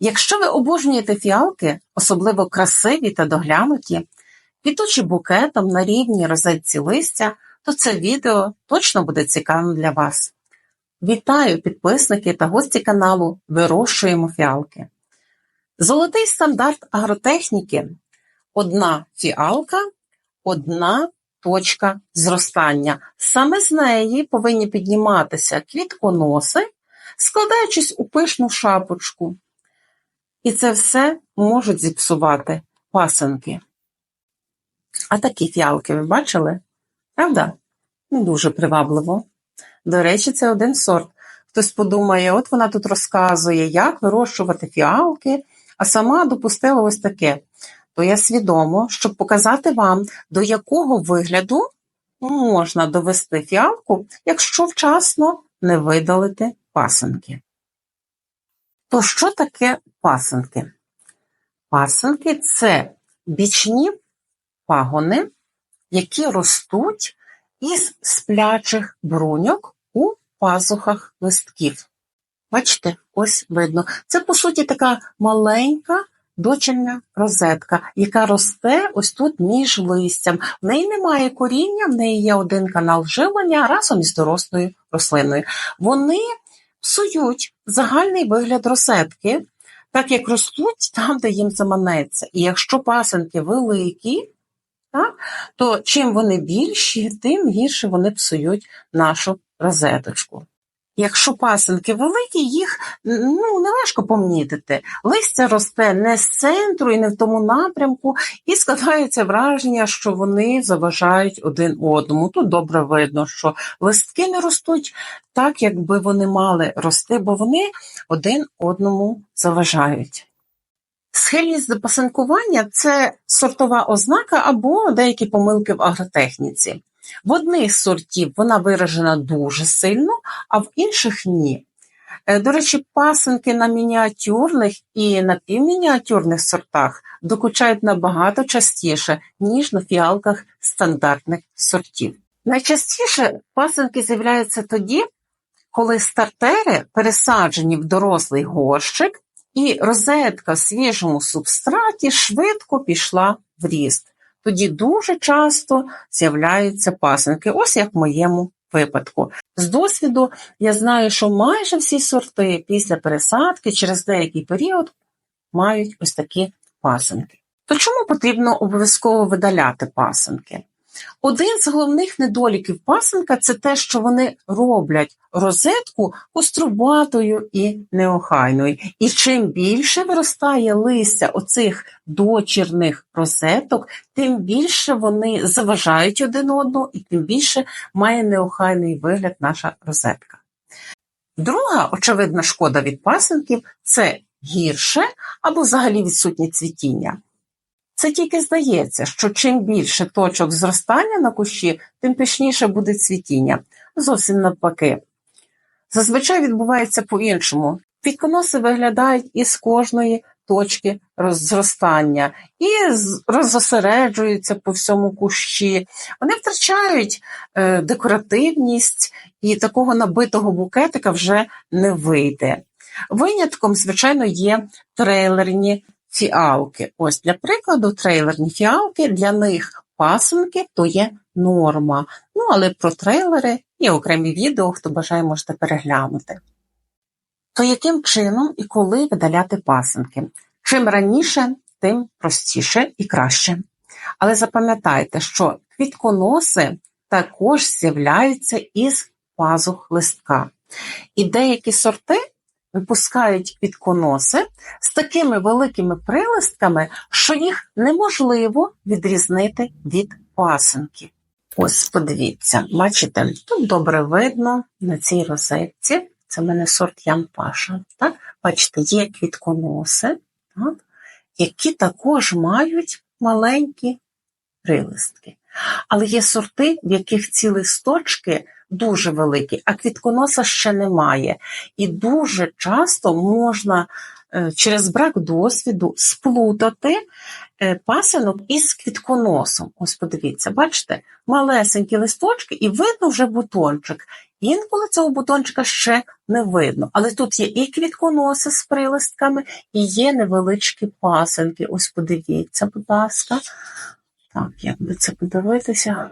Якщо ви обожнюєте фіалки, особливо красиві та доглянуті, квітучі букетом на рівні розетці листя, то це відео точно буде цікавим для вас. Вітаю підписники та гості каналу Вирощуємо фіалки. Золотий стандарт агротехніки одна фіалка, одна точка зростання. Саме з неї повинні підніматися квітконоси, складаючись у пишну шапочку. І це все можуть зіпсувати пасенки. А такі фіалки ви бачили? Правда? Не дуже привабливо. До речі, це один сорт. Хтось подумає, от вона тут розказує, як вирощувати фіалки, а сама допустила ось таке. То я свідомо, щоб показати вам, до якого вигляду можна довести фіалку, якщо вчасно не видалити пасенки. То що таке пасенки? Пасенки це бічні пагони, які ростуть із сплячих бруньок у пазухах листків. Бачите, ось видно. Це, по суті, така маленька дочільна розетка, яка росте ось тут між листям. В неї немає коріння, в неї є один канал живлення разом із дорослою рослиною. Вони псують загальний вигляд розетки, так як ростуть там, де їм заманеться. І якщо пасенки великі, так, то чим вони більші, тим гірше вони псують нашу розеточку. Якщо пасенки великі, їх ну, не важко помітити. Листя росте не з центру і не в тому напрямку, і складається враження, що вони заважають один одному. Тут добре видно, що листки не ростуть так, якби вони мали рости, бо вони один одному заважають. Схильність до пасинкування це сортова ознака або деякі помилки в агротехніці. В одних сортів вона виражена дуже сильно, а в інших ні. Е, до речі, пасинки на мініатюрних і напівмініатюрних сортах докучають набагато частіше, ніж на фіалках стандартних сортів. Найчастіше пасинки з'являються тоді, коли стартери пересаджені в дорослий горщик, і розетка в свіжому субстраті швидко пішла в ріст тоді дуже часто з'являються пасинки, ось як в моєму випадку. З досвіду я знаю, що майже всі сорти після пересадки через деякий період мають ось такі пасинки. То чому потрібно обов'язково видаляти пасинки? Один з головних недоліків пасенка це те, що вони роблять розетку кострубатою і неохайною. І чим більше виростає листя оцих дочірних розеток, тим більше вони заважають один одному, і тим більше має неохайний вигляд наша розетка. Друга очевидна шкода від пасенків це гірше або взагалі відсутнє цвітіння. Це тільки здається, що чим більше точок зростання на кущі, тим пишніше буде цвітіння. Зовсім навпаки. Зазвичай відбувається по-іншому. Квітконоси виглядають із кожної точки зростання і роззосереджуються по всьому кущі. Вони втрачають е, декоративність і такого набитого букетика вже не вийде. Винятком, звичайно, є трейлерні фіалки. Ось для прикладу, трейлерні фіалки, для них пасунки то є норма. Ну, але про трейлери є окремі відео, хто бажає, можете переглянути. То яким чином і коли видаляти пасинки? Чим раніше, тим простіше і краще. Але запам'ятайте, що квітконоси також з'являються із пазух листка. І деякі сорти випускають квітконоси з такими великими прилистками, що їх неможливо відрізнити від пасинки. Ось, подивіться, бачите, тут добре видно на цій розетці. Це в мене сорт Ян Паша. Так? Бачите, є квітконоси, так? які також мають маленькі прилистки. Але є сорти, в яких ці листочки дуже великі, а квітконоса ще немає. І дуже часто можна е, через брак досвіду сплутати е, пасинок із квітконосом. Ось подивіться, бачите, малесенькі листочки, і видно вже бутончик. Інколи цього бутончика ще не видно, але тут є і квітконоси з прилистками, і є невеличкі пасенки. Ось подивіться, будь ласка. Так, як би це подивитися?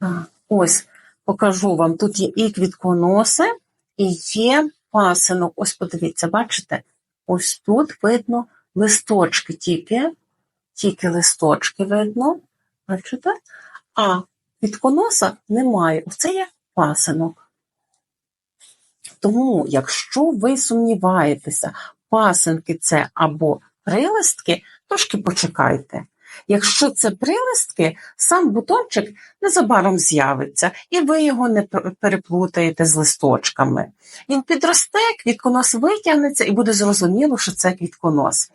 Так, ось покажу вам. Тут є і квітконоси, і є пасинок. Ось подивіться, бачите? Ось тут видно листочки тільки, тільки листочки видно. Бачите? А квітконоса немає. Оце є пасинок. Тому, якщо ви сумніваєтеся, пасинки це або прилистки, трошки почекайте. Якщо це прилистки, сам бутончик незабаром з'явиться, і ви його не переплутаєте з листочками. Він підросте, квітконос витягнеться, і буде зрозуміло, що це квітконос.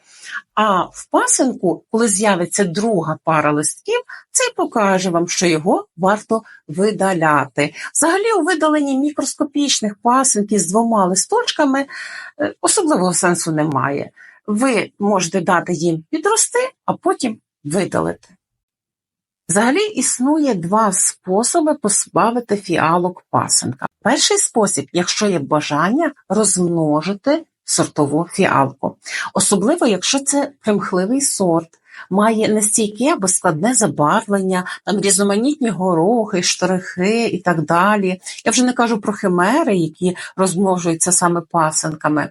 А в пасинку, коли з'явиться друга пара листків, це покаже вам, що його варто видаляти. Взагалі, у видаленні мікроскопічних пасинків з двома листочками е, особливого сенсу немає. Ви можете дати їм підрости, а потім видалити. Взагалі існує два способи позбавити фіалок пасенка. Перший спосіб, якщо є бажання розмножити сортову фіалку, особливо, якщо це примхливий сорт, має нестійке або складне забарвлення, там різноманітні горохи, штрихи і так далі. Я вже не кажу про химери, які розмножуються саме пасенками.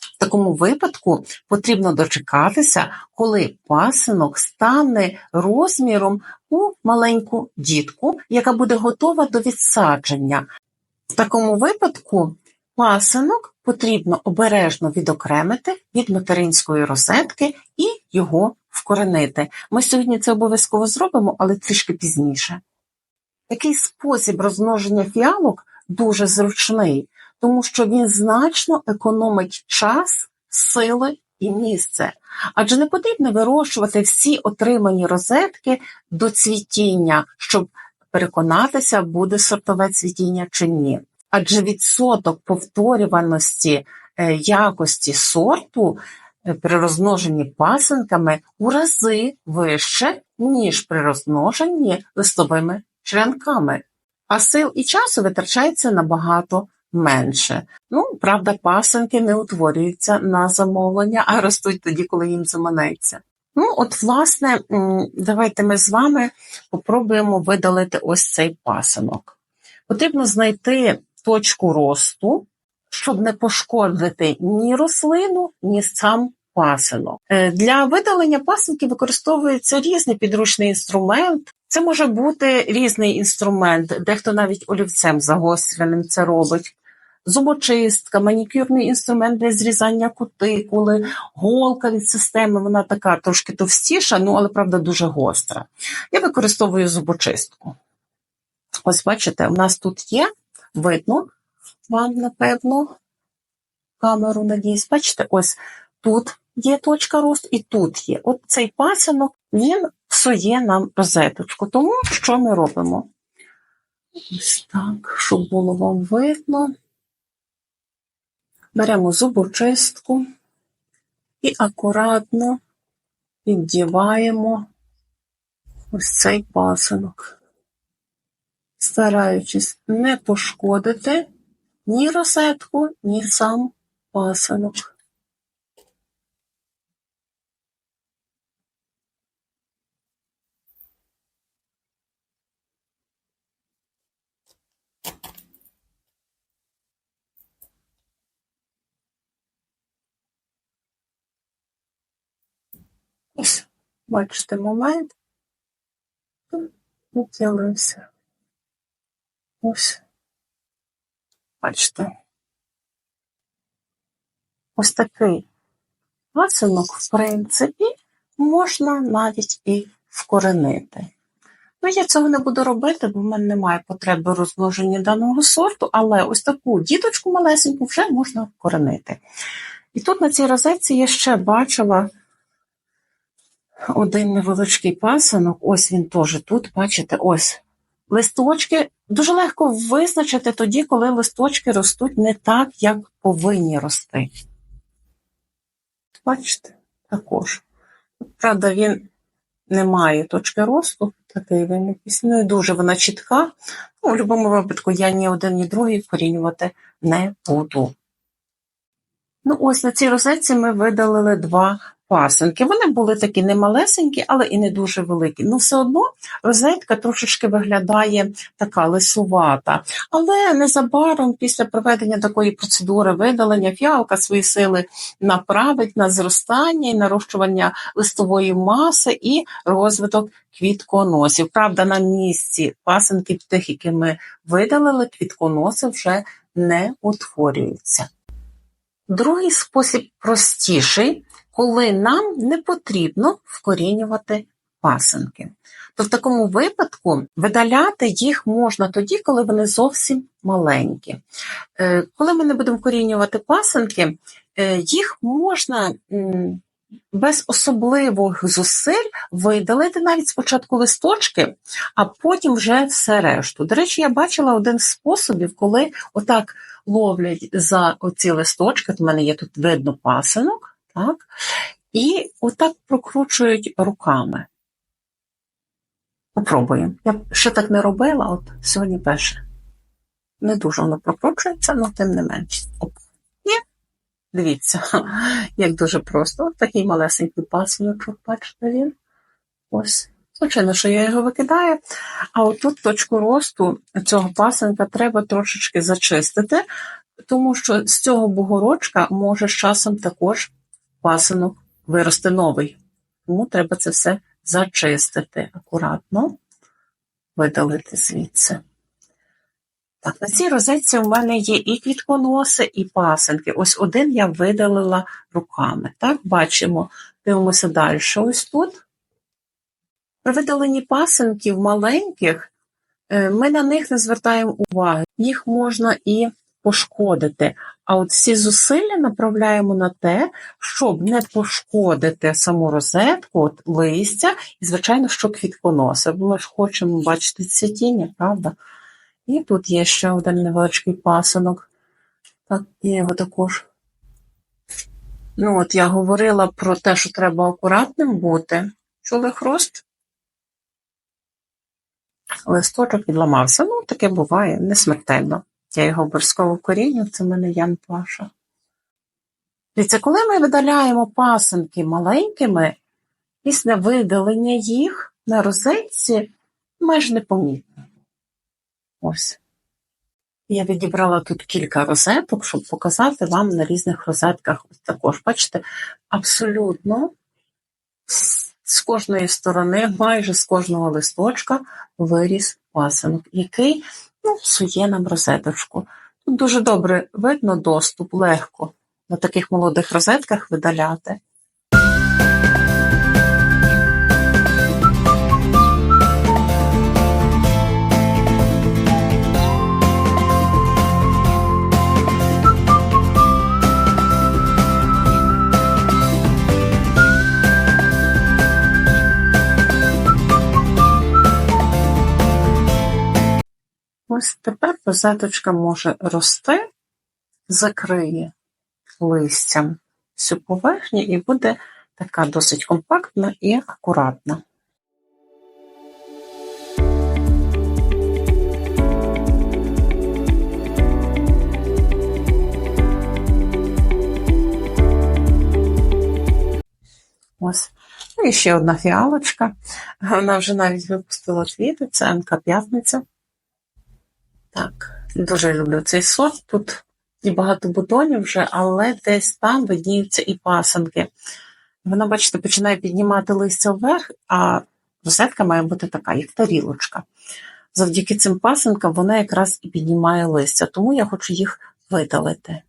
В такому випадку потрібно дочекатися, коли пасинок стане розміром у маленьку дітку, яка буде готова до відсадження. В такому випадку пасинок потрібно обережно відокремити від материнської розетки і його вкоренити. Ми сьогодні це обов'язково зробимо, але трішки пізніше. Такий спосіб розмноження фіалок дуже зручний тому що він значно економить час, сили і місце. Адже не потрібно вирощувати всі отримані розетки до цвітіння, щоб переконатися, буде сортове цвітіння чи ні. Адже відсоток повторюваності е, якості сорту е, при розмноженні пасинками у рази вище, ніж при розмноженні листовими черенками. А сил і часу витрачається набагато менше. Ну, правда, пасенки не утворюються на замовлення, а ростуть тоді, коли їм заманеться. Ну, от, власне, давайте ми з вами попробуємо видалити ось цей пасинок. Потрібно знайти точку росту, щоб не пошкодити ні рослину, ні сам пасинок. Е, для видалення пасинки використовується різний підручний інструмент. Це може бути різний інструмент, дехто навіть олівцем загостреним це робить зубочистка, манікюрний інструмент для зрізання кутикули, голка від системи, вона така трошки товстіша, ну але правда дуже гостра. Я використовую зубочистку. Ось, бачите, у нас тут є, видно вам, напевно, камеру надіюсь, бачите, ось тут є точка росту і тут є. От цей пасинок, він псує нам розеточку. Тому що ми робимо? Ось так, щоб було вам видно. Беремо зубочистку і акуратно віддіваємо ось цей пасинок, стараючись не пошкодити ні розетку, ні сам пасинок. Бачите, момент і з'явився. Ось. Бачите. Ось такий пасинок, в принципі, можна навіть і вкоренити. Ну, я цього не буду робити, бо в мене немає потреби розмноження даного сорту, але ось таку діточку малесеньку вже можна вкоренити. І тут на цій розетці я ще бачила один невеличкий пасинок, ось він теж тут, бачите, ось листочки. Дуже легко визначити тоді, коли листочки ростуть не так, як повинні рости. Бачите, також. Правда, він немає точки росту, такий він якийсь не дуже вона чітка. Ну, в будь-якому випадку я ні один, ні другий вкорінювати не буду. Ну, ось на цій розетці ми видалили два пасинки. Вони були такі не малесенькі, але і не дуже великі. Ну, все одно розетка трошечки виглядає така лисувата. Але незабаром, після проведення такої процедури видалення, фіалка свої сили направить на зростання і нарощування листової маси і розвиток квітконосів. Правда, на місці пасинки тих, які ми видалили, квітконоси вже не утворюються. Другий спосіб простіший, коли нам не потрібно вкорінювати пасинки. То в такому випадку видаляти їх можна тоді, коли вони зовсім маленькі. Е, коли ми не будемо вкорінювати пасинки, е, їх можна без особливих зусиль видалити навіть спочатку листочки, а потім вже все решту. До речі, я бачила один з способів, коли отак ловлять за оці листочки, в мене є тут видно пасинок, так, і отак прокручують руками. Попробуємо. Я ще так не робила, от сьогодні перше. Не дуже воно прокручується, але тим не менш. Оп. Дивіться, як дуже просто. Ось такий малесенький пасиночок, бачите він. Ось. Звичайно, що я його викидаю. А отут точку росту цього пасенка треба трошечки зачистити, тому що з цього бугорочка може з часом також пасинок вирости новий. Тому треба це все зачистити акуратно, видалити звідси. Так, на цій розетці у мене є і квітконоси, і пасенки. Ось один я видалила руками. Так, бачимо, дивимося далі. Ось тут. При видаленні пасенків маленьких е, ми на них не звертаємо уваги. Їх можна і пошкодити. А от всі зусилля направляємо на те, щоб не пошкодити саму розетку, от листя, і, звичайно, що квітконоси. Бо ми ж хочемо бачити цвітіння, правда? І тут є ще один невеличкий пасинок. Так, є його також. Ну, от я говорила про те, що треба акуратним бути. Чули хрост? Листочок відламався. Ну, таке буває, не смертельно. Я його обов'язково коріню, це в мене Ян Паша. Дивіться, коли ми видаляємо пасинки маленькими, після видалення їх на розетці майже непомітно. Ось. Я відібрала тут кілька розеток, щоб показати вам на різних розетках. Ось також, бачите, абсолютно з кожної сторони, майже з кожного листочка виріс пасинок, який ну, псує нам розеточку. Тут дуже добре видно доступ, легко на таких молодих розетках видаляти. Ось тепер розеточка може рости, закриє листям всю поверхню і буде така досить компактна і акуратна. Ось. Ну і ще одна фіалочка. Вона вже навіть випустила квіти, це МК П'ятниця. Так, дуже люблю цей сорт. Тут і багато бутонів вже, але десь там видніються і пасанки. Вона, бачите, починає піднімати листя вверх, а розетка має бути така, як тарілочка. Завдяки цим пасанкам вона якраз і піднімає листя, тому я хочу їх видалити.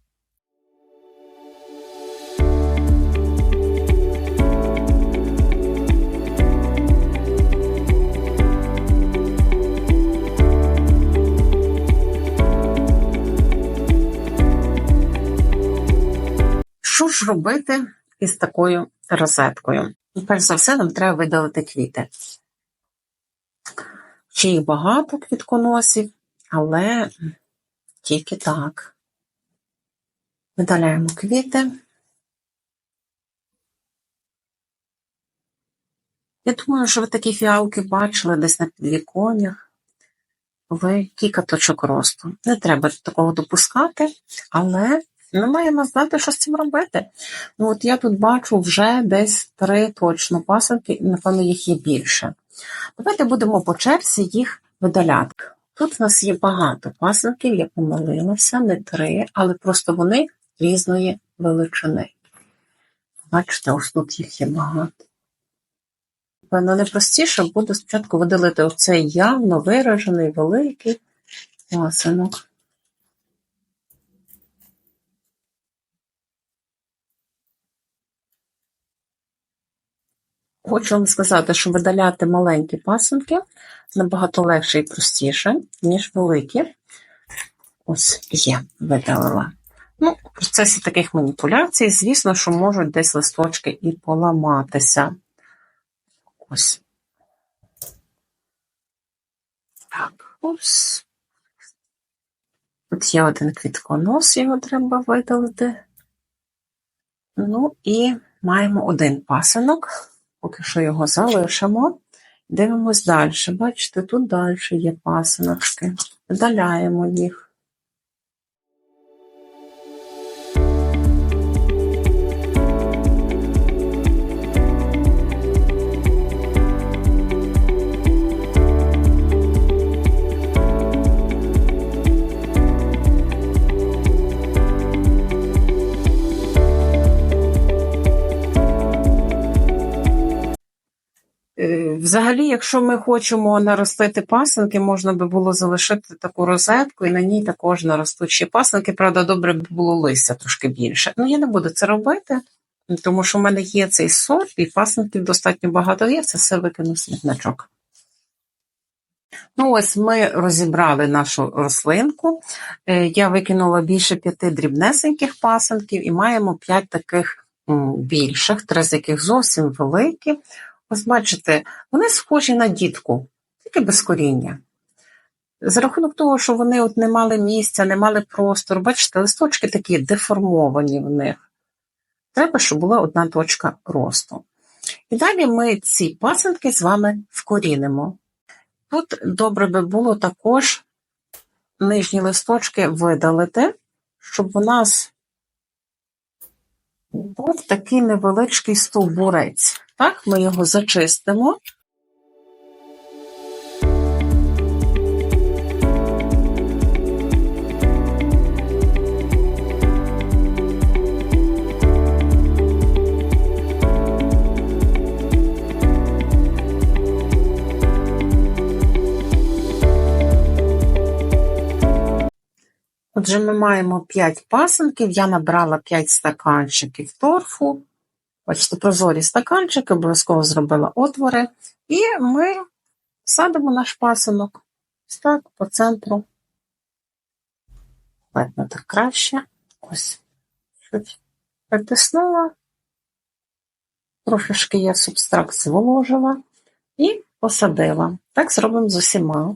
Що ж робити із такою розеткою? Перш за все, нам треба видалити квіти. Чи їх багато квітконосів, але тільки так. Видаляємо квіти. Я думаю, що ви такі фіалки бачили десь на підвіконнях, коли кілька точок росту. Не треба такого допускати, але ми маємо знати, що з цим робити. Ну от я тут бачу вже десь три точно пасинки, і напевно їх є більше. Давайте будемо по черзі їх видаляти. Тут у нас є багато пасинків, я помилилася, не три, але просто вони різної величини. Бачите, ось тут їх є багато. Певно, найпростіше буде спочатку видалити оцей явно виражений великий пасинок. Хочу вам сказати, що видаляти маленькі пасинки набагато легше і простіше, ніж великі. Ось є, видалила. Ну, в процесі таких маніпуляцій, звісно, що можуть десь листочки і поламатися. Ось. Так, ось. Тут є один квітконос, його треба видалити. Ну і маємо один пасинок. Поки що його залишимо. Дивимось далі. Бачите, тут далі є пасиночки. Видаляємо їх. Взагалі, якщо ми хочемо наростити пасинки, можна би було залишити таку розетку і на ній також наростуть ще пасинки. Правда, добре б було листя трошки більше. Ну, я не буду це робити, тому що в мене є цей сорт, і пасинків достатньо багато є, це все викину смітничок. Ну, ось ми розібрали нашу рослинку. Е, Я викинула більше п'яти дрібнесеньких пасинків і маємо п'ять таких більших, три з яких зовсім великі. Ось бачите, вони схожі на дітку, тільки без коріння. За рахунок того, що вони от не мали місця, не мали простору, бачите, листочки такі деформовані в них. Треба, щоб була одна точка росту. І далі ми ці пасинки з вами вкорінимо. Тут добре би було також нижні листочки видалити, щоб у нас був такий невеличкий стовбурець. Так, ми його зачистимо. Отже, ми маємо 5 пасинків, я набрала 5 стаканчиків торфу. Бачите, прозорі стаканчики, обов'язково зробила отвори. І ми садимо наш пасинок ось так, по центру. Видно так краще. Ось. Притиснула. Трошечки я субстракт зволожила і посадила. Так зробимо з усіма.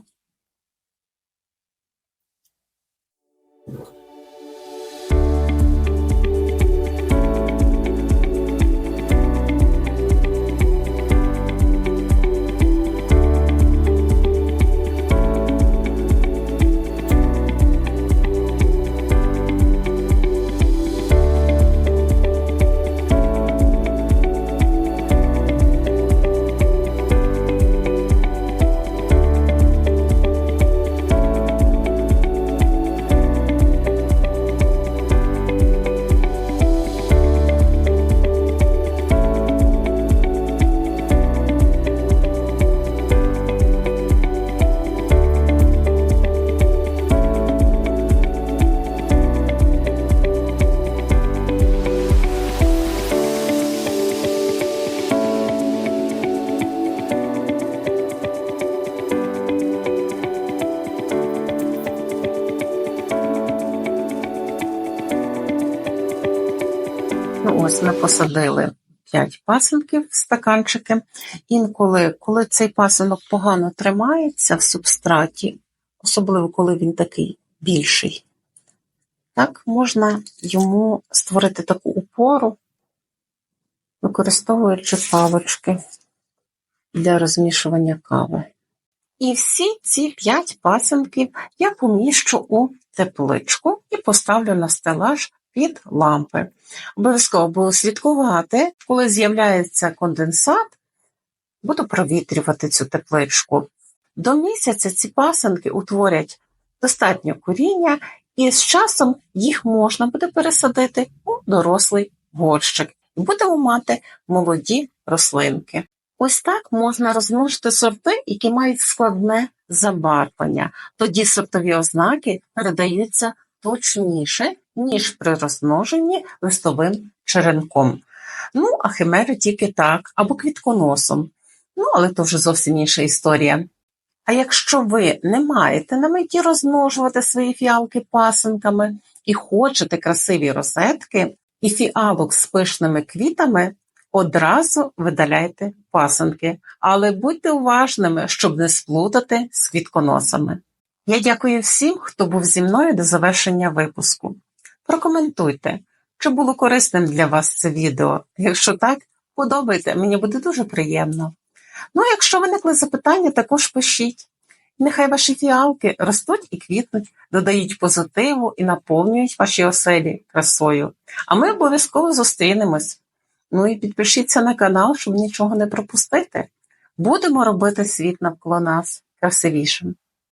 Ось ми посадили 5 пасинків в стаканчики. Інколи, коли цей пасинок погано тримається в субстраті, особливо коли він такий більший, так, можна йому створити таку опору, використовуючи палочки. для розмішування кави. І всі ці п'ять пасенків я поміщу у тепличку і поставлю на стелаж під лампи. Обов'язково буду слідкувати, коли з'являється конденсат, буду провітрювати цю тепличку. До місяця ці пасенки утворять достатньо коріння, і з часом їх можна буде пересадити у дорослий горщик. І будемо мати молоді рослинки. Ось так можна розмножити сорти, які мають складне забарвлення. Тоді сортові ознаки передаються точніше, ніж при розмноженні листовим черенком. Ну, а химери тільки так, або квітконосом. Ну, але то вже зовсім інша історія. А якщо ви не маєте на меті розмножувати свої фіалки пасинками і хочете красиві розетки і фіалок з пишними квітами, одразу видаляйте пасинки, але будьте уважними, щоб не сплутати з квітконосами. Я дякую всім, хто був зі мною до завершення випуску. Прокоментуйте, чи було корисним для вас це відео. Якщо так, подобайте, мені буде дуже приємно. Ну, а якщо виникли запитання, також пишіть. Нехай ваші фіалки ростуть і квітнуть, додають позитиву і наповнюють ваші оселі красою. А ми обов'язково зустрінемось. Ну і підпишіться на канал, щоб нічого не пропустити. Будемо робити світ навколо нас красивішим.